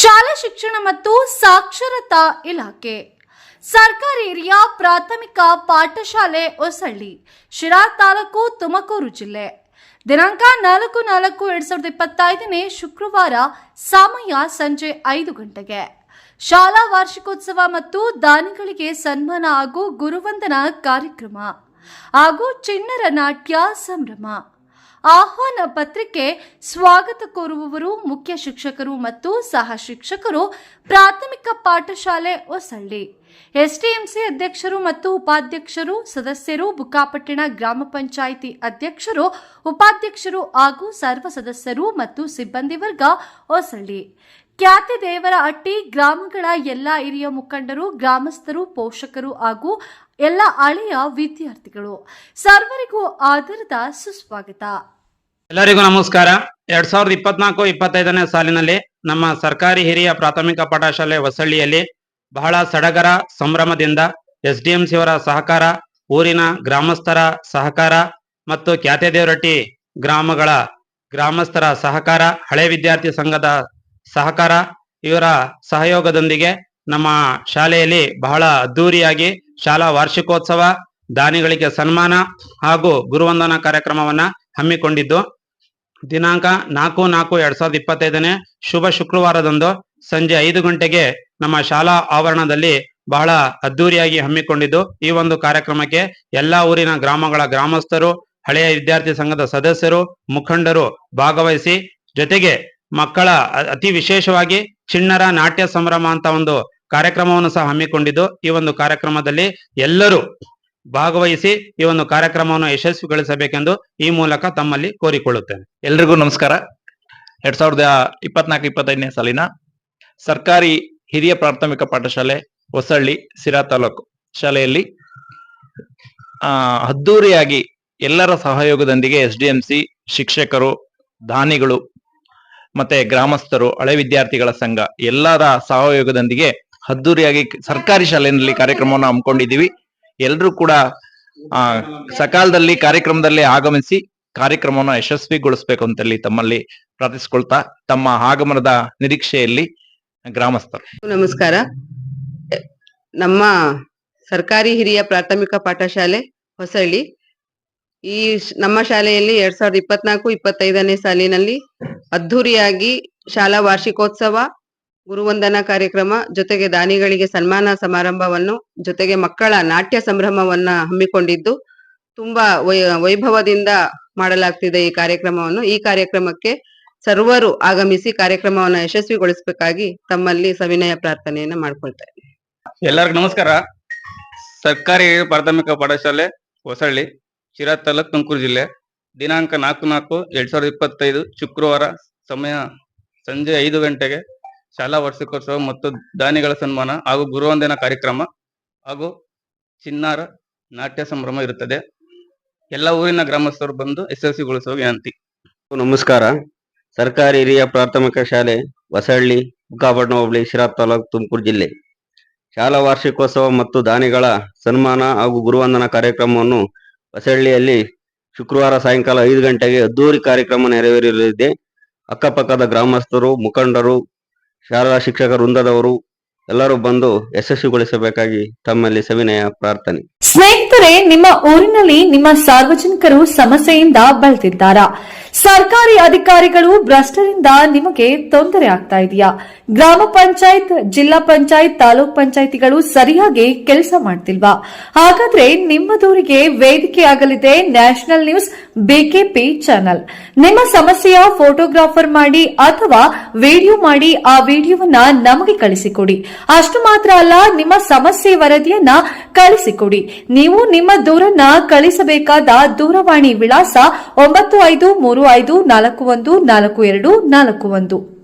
ಶಾಲಾ ಶಿಕ್ಷಣ ಮತ್ತು ಸಾಕ್ಷರತಾ ಇಲಾಖೆ. ಸರ್ಕಾರಿ ಹಿರಿಯ ಪ್ರಾಥಮಿಕ ಪಾಠಶಾಲೆ ಹೊಸಳ್ಳಿ ಶಿರಾ ತಾಲೂಕು ತುಮಕೂರು ಜಿಲ್ಲೆ. ದಿನಾಂಕ ನಾಲ್ಕು ನಾಲ್ಕು ಎರಡ್ ಸಾವಿರದ ಇಪ್ಪತ್ತೈದನೇ ಶುಕ್ರವಾರ ಸಮಯ ಸಂಜೆ ಐದು ಗಂಟೆಗೆ. ಶಾಲಾ ವಾರ್ಷಿಕೋತ್ಸವ ಮತ್ತು ದಾನಿಗಳಿಗೆ ಸನ್ಮಾನ ಹಾಗೂ ಗುರುವಂದನಾ ಕಾರ್ಯಕ್ರಮ ಹಾಗೂ ಚಿಣ್ಣರ ನಾಟ್ಯ ಸಂಭ್ರಮ. ಆಹ್ವಾನ ಪತ್ರಿಕೆ ಸ್ವಾಗತ ಕೋರುವವರು ಮುಖ್ಯ ಶಿಕ್ಷಕರು ಮತ್ತು ಸಹ ಶಿಕ್ಷಕರು ಪ್ರಾಥಮಿಕ ಪಾಠಶಾಲೆ ಹೊಸಳ್ಳಿ. ಎಸ್ಟಿಎಂಸಿ ಅಧ್ಯಕ್ಷರು ಮತ್ತು ಉಪಾಧ್ಯಕ್ಷರು, ಸದಸ್ಯರು ಬುಕ್ಕಾಪಟ್ಟಣ ಗ್ರಾಮ ಪಂಚಾಯಿತಿ ಅಧ್ಯಕ್ಷರು, ಉಪಾಧ್ಯಕ್ಷರು ಹಾಗೂ ಸರ್ವ ಸದಸ್ಯರು ಮತ್ತು ಸಿಬ್ಬಂದಿ ವರ್ಗ ಹೊಸಳ್ಳಿ. ಖ್ಯಾತಿ ದೇವರ ಅಟ್ಟಿ ಗ್ರಾಮಗಳ ಎಲ್ಲ ಹಿರಿಯ ಮುಖಂಡರು, ಗ್ರಾಮಸ್ಥರು, ಪೋಷಕರು ಹಾಗೂ ಎಲ್ಲ ಹಳೆಯ ವಿದ್ಯಾರ್ಥಿಗಳು. ಸರ್ವರಿಗೂ ಆಧಾರದ ಸುಸ್ವಾಗತ. ಎಲ್ಲರಿಗೂ ನಮಸ್ಕಾರ. ಎರಡ್ ಸಾವಿರದ ಇಪ್ಪತ್ನಾಲ್ಕು ಇಪ್ಪತ್ತೈದನೇ ಸಾಲಿನಲ್ಲಿ ನಮ್ಮ ಸರ್ಕಾರಿ ಹಿರಿಯ ಪ್ರಾಥಮಿಕ ಪಾಠಶಾಲೆ ಹೊಸಳ್ಳಿಯಲ್ಲಿ ಬಹಳ ಸಡಗರ ಸಂಭ್ರಮದಿಂದ ಎಸ್ ಡಿ ಎಂ ಸಹಕಾರ, ಊರಿನ ಗ್ರಾಮಸ್ಥರ ಸಹಕಾರ ಮತ್ತು ಕ್ಯಾತೆದೇವರಟ್ಟಿ ಗ್ರಾಮಗಳ ಗ್ರಾಮಸ್ಥರ ಸಹಕಾರ, ಹಳೆ ವಿದ್ಯಾರ್ಥಿ ಸಂಘದ ಸಹಕಾರ ಇವರ ಸಹಯೋಗದೊಂದಿಗೆ ನಮ್ಮ ಶಾಲೆಯಲ್ಲಿ ಬಹಳ ಅದ್ದೂರಿಯಾಗಿ ಶಾಲಾ ವಾರ್ಷಿಕೋತ್ಸವ, ದಾನಿಗಳಿಗೆ ಸನ್ಮಾನ ಹಾಗೂ ಗುರುವಂದನಾ ಕಾರ್ಯಕ್ರಮವನ್ನ ಹಮ್ಮಿಕೊಂಡಿದ್ದು. ದಿನಾಂಕ ನಾಲ್ಕು ನಾಲ್ಕು ಎರಡ್ ಸಾವಿರದ ಇಪ್ಪತ್ತೈದನೇ ಶುಭ ಶುಕ್ರವಾರದಂದು ಸಂಜೆ ಐದು ಗಂಟೆಗೆ ನಮ್ಮ ಶಾಲಾ ಆವರಣದಲ್ಲಿ ಬಹಳ ಅದ್ದೂರಿಯಾಗಿ ಹಮ್ಮಿಕೊಂಡಿದ್ದು ಈ ಒಂದು ಕಾರ್ಯಕ್ರಮಕ್ಕೆ ಎಲ್ಲಾ ಊರಿನ ಗ್ರಾಮಗಳ ಗ್ರಾಮಸ್ಥರು, ಹಳೆಯ ವಿದ್ಯಾರ್ಥಿ ಸಂಘದ ಸದಸ್ಯರು, ಮುಖಂಡರು ಭಾಗವಹಿಸಿ, ಜೊತೆಗೆ ಮಕ್ಕಳ ಅತಿ ವಿಶೇಷವಾಗಿ ಚಿಣ್ಣರ ನಾಟ್ಯ ಸಂಭ್ರಮ ಅಂತ ಒಂದು ಕಾರ್ಯಕ್ರಮವನ್ನು ಸಹ ಹಮ್ಮಿಕೊಂಡಿದ್ದು ಈ ಒಂದು ಕಾರ್ಯಕ್ರಮದಲ್ಲಿ ಎಲ್ಲರೂ ಭಾಗವಹಿಸಿ ಈ ಒಂದು ಕಾರ್ಯಕ್ರಮವನ್ನು ಯಶಸ್ವಿಗೊಳಿಸಬೇಕೆಂದು ಈ ಮೂಲಕ ತಮ್ಮಲ್ಲಿ ಕೋರಿಕೊಳ್ಳುತ್ತೇನೆ. ಎಲ್ರಿಗೂ ನಮಸ್ಕಾರ. ಎರಡ್ ಸಾವಿರದ ಇಪ್ಪತ್ನಾಲ್ಕು, ಇಪ್ಪತ್ತೈದನೇ ಸಾಲಿನ ಸರ್ಕಾರಿ ಹಿರಿಯ ಪ್ರಾಥಮಿಕ ಪಾಠಶಾಲೆ ಹೊಸಳ್ಳಿ ಸಿರಾ ತಾಲೂಕು ಶಾಲೆಯಲ್ಲಿ ಅದ್ದೂರಿಯಾಗಿ ಎಲ್ಲರ ಸಹಯೋಗದೊಂದಿಗೆ ಎಸ್ ಡಿ ಶಿಕ್ಷಕರು, ದಾನಿಗಳು ಮತ್ತೆ ಗ್ರಾಮಸ್ಥರು, ಹಳೆ ವಿದ್ಯಾರ್ಥಿಗಳ ಸಂಘ ಎಲ್ಲರ ಸಹಯೋಗದೊಂದಿಗೆ ಅದ್ದೂರಿಯಾಗಿ ಸರ್ಕಾರಿ ಶಾಲೆಯಲ್ಲಿ ಕಾರ್ಯಕ್ರಮವನ್ನು ಹಮ್ಮಿಕೊಂಡಿದ್ದೀವಿ. ಎಲ್ಲರೂ ಕೂಡ, ಆ, ಸಕಾಲದಲ್ಲಿ ಕಾರ್ಯಕ್ರಮದಲ್ಲಿ ಆಗಮಿಸಿ ಕಾರ್ಯಕ್ರಮವನ್ನು ಯಶಸ್ವಿಗೊಳಿಸಬೇಕು ಅಂತೇಳಿ ತಮ್ಮಲ್ಲಿ ಪ್ರಾರ್ಥಿಸಿಕೊಳ್ತಾ ತಮ್ಮ ಆಗಮನದ ನಿರೀಕ್ಷೆಯಲ್ಲಿ ಗ್ರಾಮಸ್ಥರು. ನಮಸ್ಕಾರ. ನಮ್ಮ ಸರ್ಕಾರಿ ಹಿರಿಯ ಪ್ರಾಥಮಿಕ ಪಾಠಶಾಲೆ ಹೊಸಳ್ಳಿ. ಈ ನಮ್ಮ ಶಾಲೆಯಲ್ಲಿ ಎರಡ್ ಸಾವಿರದ ಇಪ್ಪತ್ನಾಲ್ಕು, ಇಪ್ಪತ್ತೈದನೇ ಸಾಲಿನಲ್ಲಿ ಅದ್ಧೂರಿಯಾಗಿ ಶಾಲಾ ವಾರ್ಷಿಕೋತ್ಸವ ಗುರುವಂದನಾ ಕಾರ್ಯಕ್ರಮ, ಜೊತೆಗೆ ದಾನಿಗಳಿಗೆ ಸನ್ಮಾನ ಸಮಾರಂಭವನ್ನು, ಜೊತೆಗೆ ಮಕ್ಕಳ ನಾಟ್ಯ ಸಂಭ್ರಮವನ್ನ ಹಮ್ಮಿಕೊಂಡಿದ್ದು, ತುಂಬಾ ವೈ- ವೈಭವದಿಂದ ಮಾಡಲಾಗ್ತಿದೆ ಈ ಕಾರ್ಯಕ್ರಮವನ್ನು. ಈ ಕಾರ್ಯಕ್ರಮಕ್ಕೆ ಸರ್ವರು ಆಗಮಿಸಿ ಕಾರ್ಯಕ್ರಮವನ್ನು ಯಶಸ್ವಿಗೊಳಿಸಬೇಕಾಗಿ ತಮ್ಮಲ್ಲಿ ಸವಿನಯ ಪ್ರಾರ್ಥನೆಯನ್ನ ಮಾಡ್ಕೊಳ್ತಾ. ಎಲ್ಲರಿಗೂ ನಮಸ್ಕಾರ. ಸರ್ಕಾರಿ ಪ್ರಾಥಮಿಕ ಪಾಠಶಾಲೆ, ಹೊಸಳ್ಳಿ, ಶಿರಾ ತಾಲೂಕ್ ತುಮಕೂರು ಜಿಲ್ಲೆ. ದಿನಾಂಕ ನಾಲ್ಕು ನಾಲ್ಕು, ಎರಡ್ ಸಾವಿರದ ಇಪ್ಪತ್ತೈದು ಶುಕ್ರವಾರ, ಸಮಯ ಸಂಜೆ ಐದು ಗಂಟೆಗೆ ಶಾಲಾ ವಾರ್ಷಿಕೋತ್ಸವ ಮತ್ತು ದಾನಿಗಳ ಸನ್ಮಾನ ಹಾಗೂ ಗುರುವಂದನ ಕಾರ್ಯಕ್ರಮ ಹಾಗೂ ಚಿನ್ನಾರ ನಾಟ್ಯ ಸಂಭ್ರಮ ಇರುತ್ತದೆ. ಎಲ್ಲ ಊರಿನ ಗ್ರಾಮಸ್ಥರು ಬಂದು ಯಶಸ್ವಿಗೊಳಿಸುವ ವಿನಂತಿ. ನಮಸ್ಕಾರ. ಸರ್ಕಾರಿ ಹಿರಿಯ ಪ್ರಾಥಮಿಕ ಶಾಲೆ ಹೊಸಹಳ್ಳಿ ಬುಕ್ಕಾಪಟ್ಟಣ ಹೋಬಳಿ ಶಿರಾ ತಾಲೂಕು, ತುಮಕೂರು ಜಿಲ್ಲೆ. ಶಾಲಾ ವಾರ್ಷಿಕೋತ್ಸವ ಮತ್ತು ದಾನಿಗಳ ಸನ್ಮಾನ ಹಾಗೂ ಗುರುವಂದನ ಕಾರ್ಯಕ್ರಮವನ್ನು ಹೊಸಹಳ್ಳಿಯಲ್ಲಿ ಶುಕ್ರವಾರ ಸಾಯಂಕಾಲ ಐದು ಗಂಟೆಗೆ ಅದ್ದೂರಿ ಕಾರ್ಯಕ್ರಮ ನೆರವೇರಲಿದೆ. ಅಕ್ಕಪಕ್ಕದ ಗ್ರಾಮಸ್ಥರು, ಮುಖಂಡರು ಶಾಲಾ ಶಿಕ್ಷಕ ವೃಂದದವರು ಎಲ್ಲರೂ ಬಂದು ಯಶಸ್ವಿಗೊಳಿಸಬೇಕಾಗಿ ತಮ್ಮಲ್ಲಿ ಸವಿನಯ ಪ್ರಾರ್ಥನೆ. ಸ್ನೇಹಿತರೆ, ನಿಮ್ಮ ಊರಿನಲ್ಲಿ ನಿಮ್ಮ ಸಾರ್ವಜನಿಕರು ಸಮಸ್ಯೆಯಿಂದ ಬಳಲ್ತಿದ್ದಾರಾ? ಸರ್ಕಾರಿ ಅಧಿಕಾರಿಗಳು ಭ್ರಷ್ಟರಿಂದ ನಿಮಗೆ ತೊಂದರೆ ಆಗ್ತಾ ಇದೆಯಾ? ಗ್ರಾಮ ಪಂಚಾಯತ್, ಜಿಲ್ಲಾ ಪಂಚಾಯತ್, ತಾಲೂಕ್ ಪಂಚಾಯತಿಗಳು ಸರಿಯಾಗಿ ಕೆಲಸ ಮಾಡ್ತಿಲ್ವಾ? ಹಾಗಾದ್ರೆ ನಿಮ್ಮ ದೂರಿಗೆ ವೇದಿಕೆಯಾಗಲಿದೆ ನ್ಯಾಷನಲ್ ನ್ಯೂಸ್ ಬಿಕೆಪಿ ಚಾನೆಲ್. ನಿಮ್ಮ ಸಮಸ್ಯೆಯ ಫೋಟೋಗ್ರಾಫರ್ ಮಾಡಿ ಅಥವಾ ವಿಡಿಯೋ ಮಾಡಿ ಆ ವಿಡಿಯೋವನ್ನ ನಮಗೆ ಕಳಿಸಿಕೊಡಿ. ಅಷ್ಟು ಮಾತ್ರ ಅಲ್ಲ, ನಿಮ್ಮ ಸಮಸ್ಯೆ ವರದಿಯನ್ನ ಕಳಿಸಿಕೊಡಿ. ನೀವು ನಿಮ್ಮ ದೂರನ್ನ ಕಳಿಸಬೇಕಾದ ದೂರವಾಣಿ ವಿಳಾಸ ಒಂಬತ್ತು ಐದು ಮೂರು ಐದು ನಾಲ್ಕು ಒಂದು ನಾಲ್ಕು ಎರಡು ನಾಲ್ಕು ಒಂದು.